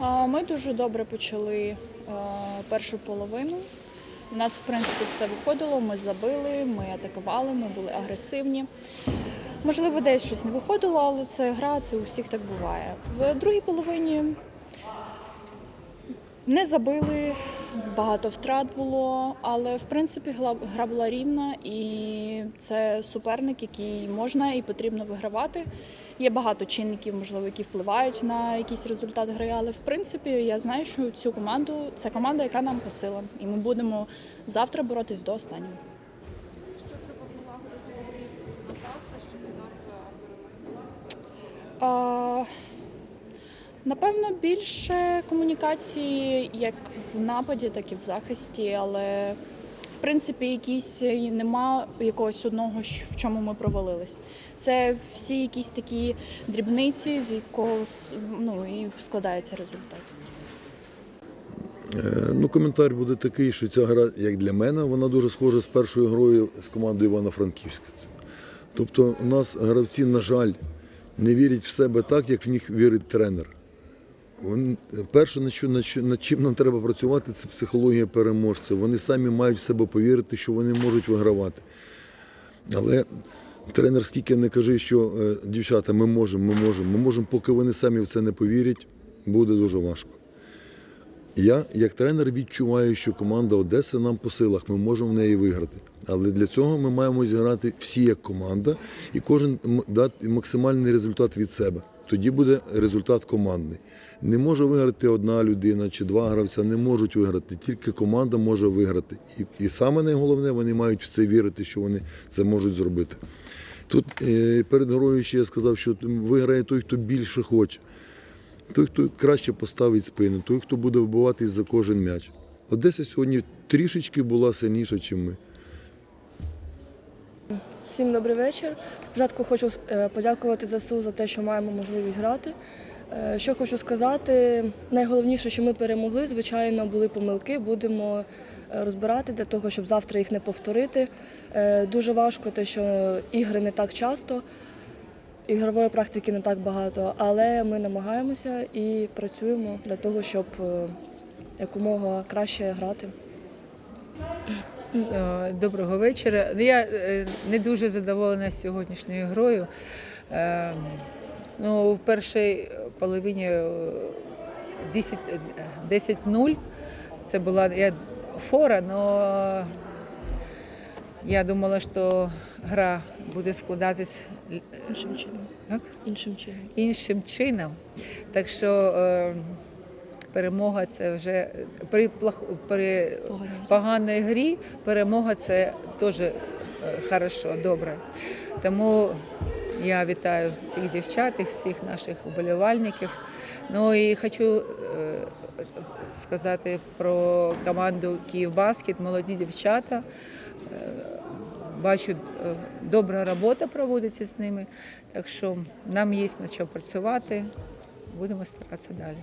Ми дуже добре почали е, першу половину. У нас, в принципі, все виходило. Ми забили, ми атакували, ми були агресивні. Можливо, десь щось не виходило, але це гра, це у всіх так буває. В другій половині не забили, багато втрат було, але в принципі гра була рівна, і це суперник, який можна і потрібно вигравати. Є багато чинників, можливо, які впливають на якийсь результат гри, але в принципі я знаю, що цю команду це команда, яка нам по силам, і ми будемо завтра боротись до останнього. Що треба на завтра, щоб завтра? А, напевно, більше комунікації як в нападі, так і в захисті, але в принципі якісь нема якогось одного, в чому ми провалились. Це всі якісь такі дрібниці, з якого ну, і складається результат. Е, Ну, коментар буде такий, що ця гра, як для мене, вона дуже схожа з першою грою з командою Івано-Франківська. Тобто, у нас гравці, на жаль, не вірять в себе так, як в них вірить тренер. Вони- Перше, над чим нам треба працювати, це психологія переможця. Вони самі мають в себе повірити, що вони можуть вигравати. Але тренер скільки не каже, що е, дівчата, ми можемо, ми можемо, ми можемо, поки вони самі в це не повірять, буде дуже важко. Я, як тренер, відчуваю, що команда Одеси нам по силах, ми можемо в неї виграти. Але для цього ми маємо зіграти всі як команда і кожен дати максимальний результат від себе. Тоді буде результат командний. Не може виграти одна людина чи два гравця, не можуть виграти. Тільки команда може виграти. І, і саме найголовне, вони мають в це вірити, що вони це можуть зробити. Тут е, перед грою ще я сказав, що виграє той, хто більше хоче. Той, хто краще поставить спину, той, хто буде вбиватись за кожен м'яч. Одеса сьогодні трішечки була сильніша, ніж ми. Всім добрий вечір. Спочатку хочу е, подякувати ЗСУ за те, що маємо можливість грати. Е, Що хочу сказати, найголовніше, що ми перемогли. Звичайно, були помилки, будемо е, розбирати для того, щоб завтра їх не повторити. Дуже важко, те, що ігри не так часто, ігрової практики не так багато, але ми намагаємося і працюємо для того, щоб якомога краще грати. Е, Доброго вечора. Ну, Я е, не дуже задоволена сьогоднішньою грою. Е, Ну, в першій половині е, 10 е, 10-0. Це була я, фора, але я думала, що гра буде складатись е, Іншим чином. як? Іншим чином. іншим чином. Так що перемога це вже при, плох- при Поганій. грі перемога це теж е, хорошо, добре. Тому я вітаю всіх дівчат і всіх наших вболівальників. Ну і хочу е, сказати про команду Київбаскет, молоді дівчата. Е, Бачу, добра робота проводиться з ними, так що нам є над чим працювати. Будемо старатися далі.